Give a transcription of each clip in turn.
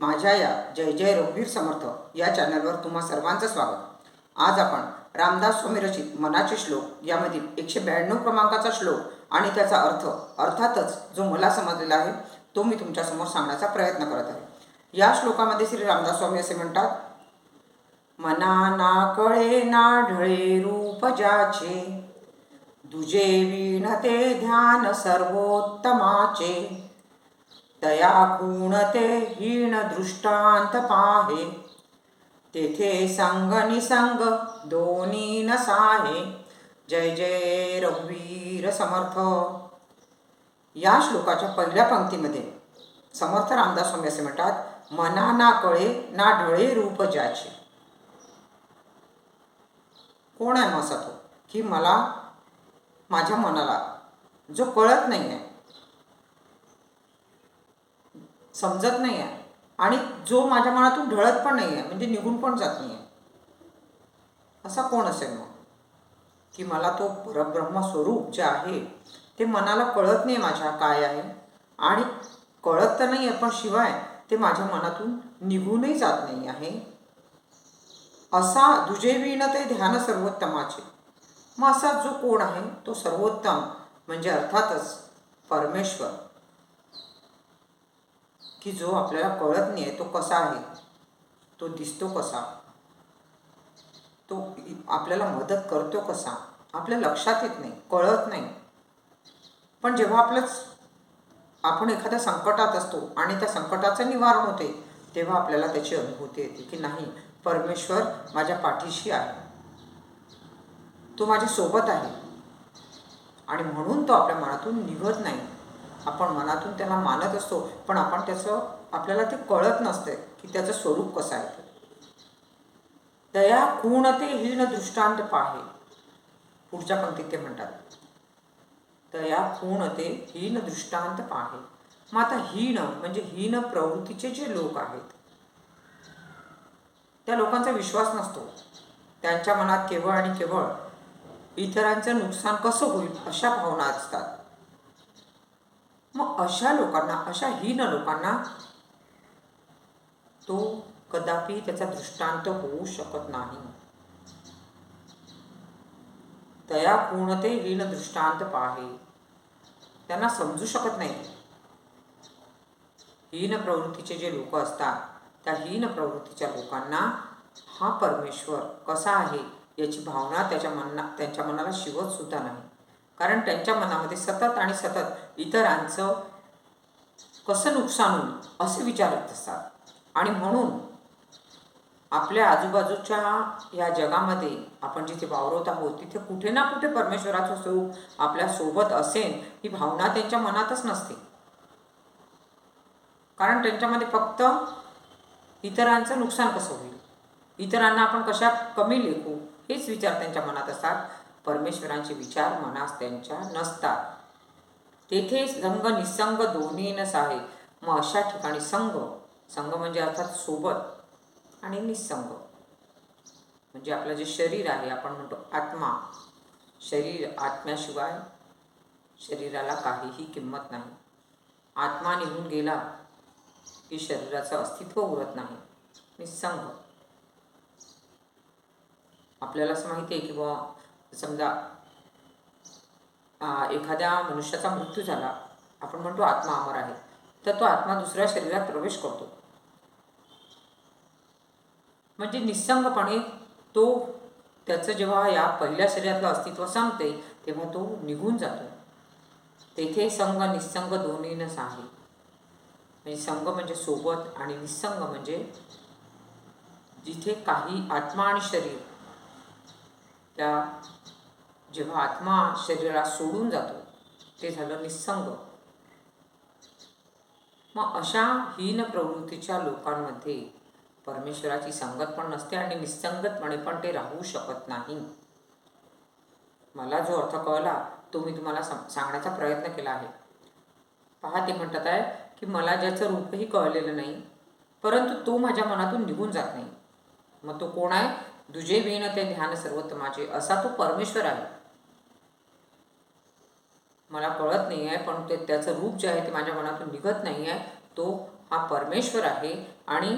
माझ्या या जय जय रघुवीर समर्थ या चॅनलवर तुम्हा सर्वांचं स्वागत. आज आपण रामदास स्वामी रचित मनाचे श्लोक यामधील एकशे ब्याण्णव क्रमांकाचा श्लोक आणि त्याचा अर्थ अर्थातच जो मला समजलेला आहे तो मी तुमच्यासमोर सांगण्याचा प्रयत्न करत आहे. या श्लोकामध्ये श्री रामदास स्वामी असे म्हणतात मना ना कळे ना ढळे रूप ज्याचे दुजे विणते ध्यान सर्वोत्तमाचे तया ते हीण दृष्टांत पाहे. तेथे संग निसंग दोन्ही नसाहे. जय जय रघुवीर समर्थ. या श्लोकाच्या पहिल्या पंक्तीमध्ये समर्थ रामदास स्वामी असे म्हणतात मना ना कळे ना ढळे रूप ज्याचे. कोण आहे मग असा तो? की मला माझ्या मनाला जो कळत नाही आहे समजत नाही आहे आणि जो माझ्या मनातून ढळत पण नाही आहे म्हणजे निघून पण जात नाही आहे असा कोण असेल मग? की मला तो परब्रह्म स्वरूप जे आहे ते मनाला कळत नाही माझ्या काय आहे. आणि कळत तर नाही आहे पण शिवाय ते माझ्या मनातून निघूनही जात नाही आहे. असा दुजेवीन ते ध्यान सर्वोत्तमाचे. मग असा जो कोण आहे तो सर्वोत्तम म्हणजे अर्थातच परमेश्वर. की जो आपल्याला कळत नाही आहे तो कसा आहे तो दिसतो कसा तो आपल्याला मदत करतो कसा आपल्या लक्षात येत नाही कळत नाही. पण जेव्हा आपलंच आपण एखाद्या संकटात असतो आणि त्या संकटाचं निवारण होते तेव्हा आपल्याला त्याची अनुभूती येते की नाही परमेश्वर माझ्या पाठीशी आहे. तो माझ्या सोबत आहे. आणि म्हणून तो आपल्या मनातून निघत नाही. आपण मनातून त्याला मानत असतो पण आपण त्याचं आपल्याला ते कळत नसते की त्याचं स्वरूप कसं आहे ते. दया खूण ते हीन दृष्टांत पाहे. पुढच्या पंक्तीत ते म्हणतात. दया खूण ते हीन दृष्टांत पाहे. मग आता हीन म्हणजे हीन प्रवृत्तीचे जे लोक आहेत त्या लोकांचा विश्वास नसतो. त्यांच्या मनात केवळ आणि केवळ इतरांचं नुकसान कसं होईल अशा भावना असतात. मग अशा लोकांना अशा हीन लोकांना तो कदापि त्याचा दृष्टांत होऊ शकत नाही. तया पूर्णते हीन दृष्टांत पाहे. त्यांना समजू शकत नाही. हीन प्रवृत्तीचे जे लोक असतात त्या हीन प्रवृत्तीच्या लोकांना हा परमेश्वर कसा आहे याची भावना त्याच्या मना त्यांच्या मनाला शिवत सुद्धा नाही. कारण त्यांच्या मनामध्ये सतत आणि सतत इतरांचं कसं नुकसान होईल असे विचारत असतात. आणि म्हणून आपल्या आजूबाजूच्या या जगामध्ये आपण जिथे वावरत आहोत तिथे कुठे ना कुठे परमेश्वराचं स्वरूप आपल्यासोबत असेल ही भावना त्यांच्या मनातच नसते. कारण त्यांच्यामध्ये फक्त इतरांचं नुकसान कसं होईल? इतरांना आपण कशा कमी लेखू? हेच विचार त्यांच्या मनात असतात. परमेश्वरांचे विचार मनास त्यांच्या नसतात. तेथे संग निसंग दोन्ही नस आहे मग अशा ठिकाणी संग संग म्हणजे अर्थात सोबत आणि निसंग. म्हणजे आपलं जे शरीर आहे आपण म्हणतो आत्मा. शरीर आत्म्याशिवाय शरीराला काहीही किंमत नाही. आत्मा निघून गेला की शरीराचं अस्तित्व उरत नाही. निसंग. आपल्याला असं माहिती आहे की बुवा समजा एखाद्या मनुष्याचा मृत्यू झाला आपण म्हणतो आत्मा अमर आहे तर तो आत्मा दुसऱ्या शरीरात प्रवेश करतो. म्हणजे निसंगपणे तो त्याचं जेव्हा या पहिल्या शरीरातलं अस्तित्व संपते तेव्हा तो निघून जातो. तेथे संग निसंग दोन्हीनच आहे म्हणजे संघ म्हणजे सोबत आणि निसंग म्हणजे जिथे काही आत्मा आणि शरीर त्या जेव्हा आत्मा शरीराला सोडून जातो ते झालं निसंग. मग अशा हीन प्रवृत्तीच्या लोकांमध्ये परमेश्वराची संगत पण नसते आणि निसंगतपणे पण ते राहू शकत नाही. मला जो अर्थ कळला तो मी तुम्हाला सांगण्याचा प्रयत्न केला आहे. पहा ते म्हणतात आहे की मला ज्याचं रूपही कळलेलं नाही परंतु तो माझ्या मनातून निघून जात नाही. मग तो कोण आहे? दुजे विण ते ध्यान सर्वोत्तमाचे असा तो परमेश्वर आहे. मला कळत नाही आहे पण ते त्याचं रूप जे आहे ते माझ्या मनातून निघत नाही आहे तो हा परमेश्वर आहे आणि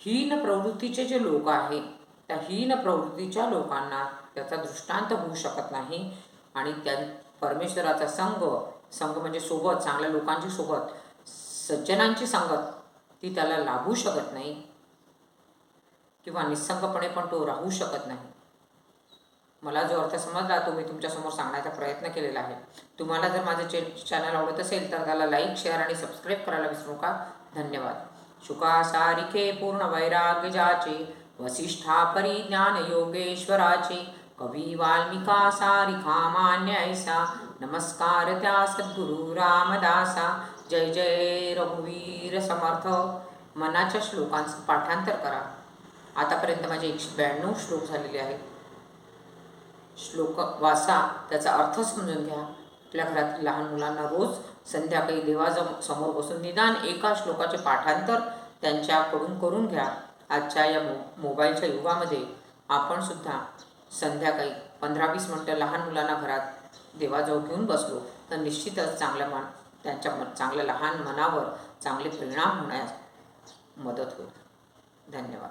हीन प्रवृत्तीचे जे लोक आहे त्या हीन प्रवृत्तीच्या लोकांना त्याचा दृष्टांत होऊ शकत नाही. आणि त्या परमेश्वराचा संघ संघ म्हणजे सोबत चांगल्या लोकांची सोबत सज्जनांची संगत ती त्याला लाभू शकत नाही. किंवा निसंगपणे पण तो राहू शकत नाही. मला जो अर्थ समजला तो मी तुमच्यासमोर सांगण्याचा प्रयत्न केलेला आहे. तुम्हाला जर माझं चे चॅनल आवडत असेल तर त्याला लाईक शेअर आणि सबस्क्राईब करायला विसरू नका. धन्यवाद. शुका सारिखे पूर्ण वैराग्यजाचे वसिष्ठा परिज्ञान योगेश्वराचे कवी वाल्मिका सारिखा मान्य ऐसा नमस्कार त्या सद्गुरु रामदासा जय जय रघुवीर समर्थ. मनाच्या श्लोकांचं पाठांतर करा. आतापर्यंत माझे एकशे ब्याण्णव श्लोक झालेले आहेत. श्लोक वाचा त्याचा अर्थ समजून घ्या. आपल्या घरातील लहान मुलांना रोज संध्याकाळी देवाजम समोर बसून निदान एका श्लोकाचे पाठांतर त्यांच्याकडून करून घ्या. आजच्या या मो मोबाईलच्या युगामध्ये आपण सुद्धा संध्याकाळी पंधरा वीस मिनटं लहान मुलांना घरात देवाजवळ घेऊन बसलो तर निश्चितच चांगल्या मन त्यांच्या मन चांगल्या लहान मनावर चांगले परिणाम होण्यास मदत होईल. धन्यवाद.